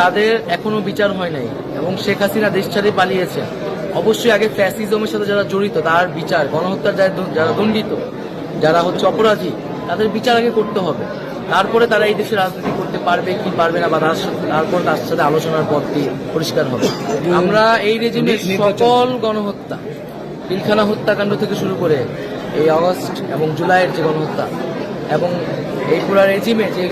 তাদের এখনও বিচার হয় নাই এবং শেখ হাসিনা দেশ ছেড়ে পালিয়েছে অবশ্যই আগে ফ্যাসিজমের সাথে যারা জড়িত তার বিচার গণহত্যার যারা দণ্ডিত যারা হচ্ছে অপরাধী তাদের বিচার আগে করতে হবে। তারপরে তারা এই দেশে রাজনীতি করতে পারবে কি পারবে না বা তার তারপর তার সাথে আলোচনার পথটি পরিষ্কার হবে। আমরা এই রেজিমের সকল গণহত্যা পিলখানা হত্যাকাণ্ড থেকে শুরু করে এই আগস্ট এবং জুলাইয়ের যে গণহত্যা এবং এই পুরা রেজিমে যে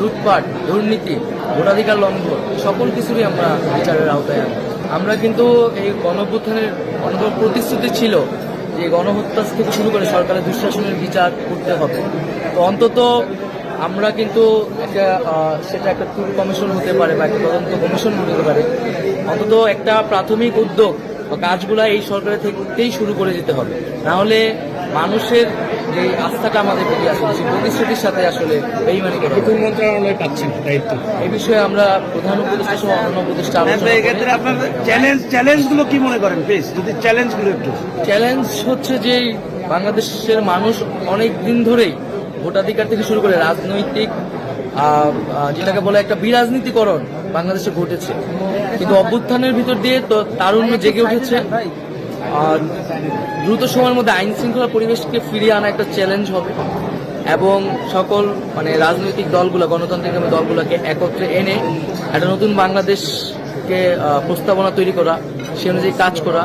লুটপাট, দুর্নীতি, ভোটাধিকার লঙ্ঘন, সকল কিছুরই আমরা বিচারের আওতায় আনব। আমরা কিন্তু এই গণঅভ্যুত্থানের অনেক প্রতিশ্রুতি ছিল যে গণহত্যা থেকে শুরু করে সরকারের দুঃশাসনের বিচার করতে হবে। তো অন্তত আমরা কিন্তু একটা সেটা একটা ট্রুথ কমিশন হতে পারে বা একটা তদন্ত কমিশন হতে পারে। অন্তত একটা প্রাথমিক উদ্যোগ বা কাজগুলা এই সরকারের থেকেই শুরু করে যেতে হবে। না হলে মানুষের যে আস্থাটা আমাদের প্রতি আসলে সেই প্রতিশ্রুতির সাথে আসলে বেইমানি করা। কোন মন্ত্রণালয় পাচ্ছেন দায়িত্ব এই বিষয়ে আমরা প্রধান উপদেষ্টা সহ অন্য উপদেষ্টা আলোচনা এক্ষেত্রে চ্যালেঞ্জ চ্যালেঞ্জগুলো কি মনে করেন? প্লিজ যদি চ্যালেঞ্জগুলো একটু। চ্যালেঞ্জ হচ্ছে যে বাংলাদেশের মানুষ অনেক দিন ধরেই ভোটাধিকার থেকে শুরু করে রাজনৈতিক যেটাকে বলে একটা বিরাজনীতিকরণ বাংলাদেশে ঘটেছে। কিন্তু অভ্যুত্থানের ভিতর দিয়ে তো তারুণ্য জেগে উঠেছে। দ্রুত সময়ের মধ্যে আইন শৃঙ্খলা পরিবেশকে ফিরিয়ে আনা একটা চ্যালেঞ্জ হবে। এবং সকল মানে রাজনৈতিক দলগুলো, গণতান্ত্রিক দলগুলোকে একত্রে এনে একটা নতুন বাংলাদেশকে প্রস্তাবনা তৈরি করা, সে অনুযায়ী কাজ করা।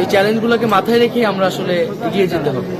এই চ্যালেঞ্জগুলোকে মাথায় রেখে আমরা আসলে এগিয়ে যেতে হবে।